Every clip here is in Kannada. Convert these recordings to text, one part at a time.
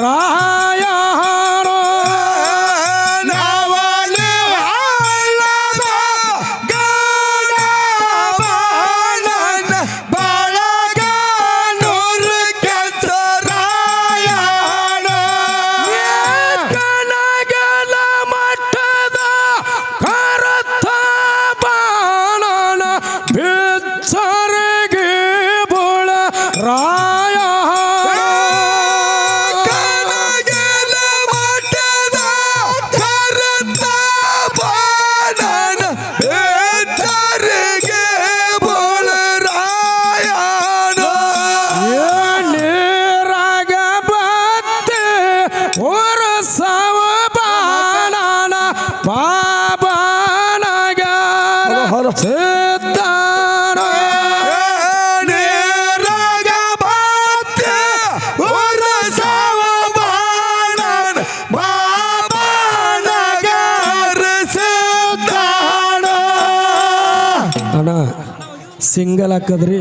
Ra ಹರ ಸೇತಾಣ ಅಣ್ಣ ಸಿಂಗಲ್ ಹಾಕದ್ರಿ.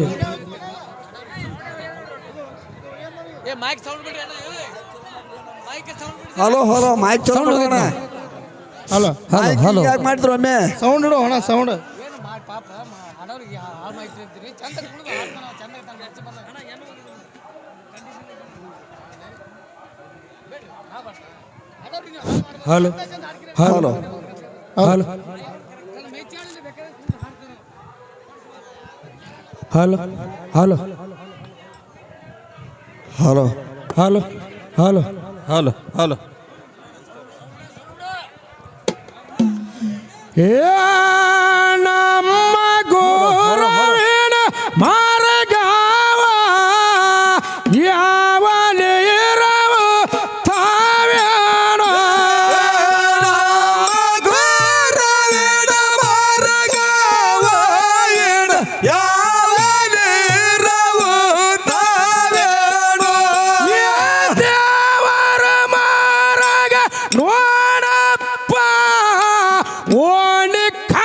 Hello hello mike sound hello hello hello. ಮಾಡ್ತಾರೊಮ್ಮೆ sound ಅಣ್ಣ ಸೌಂಡ್ ಪಾಪ ಹಾಡೋರಿಗೆ ಹಾಳು ಮೈಕ್ ಇರ್ತೀರಿ ಚಂದ ಕುಡಿದು ಹಾಡ್ತಾನ ಚಂದ ತಾನು ಹೆಚ್ಚು ಬಂದ ಅಣ್ಣ ಏನು hello hello hello hello hello hello hello hello hello hello ಏ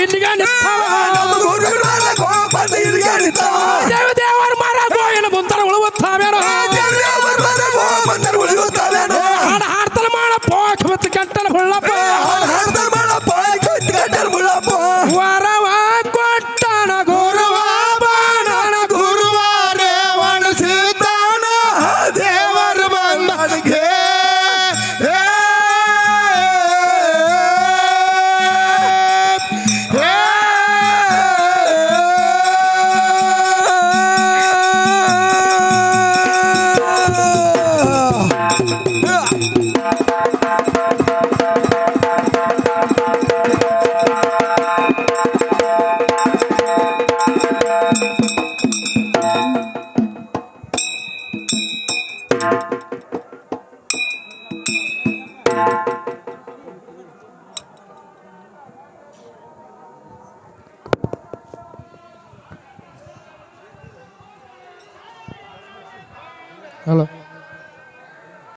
ಬಂದು ಹಲೋ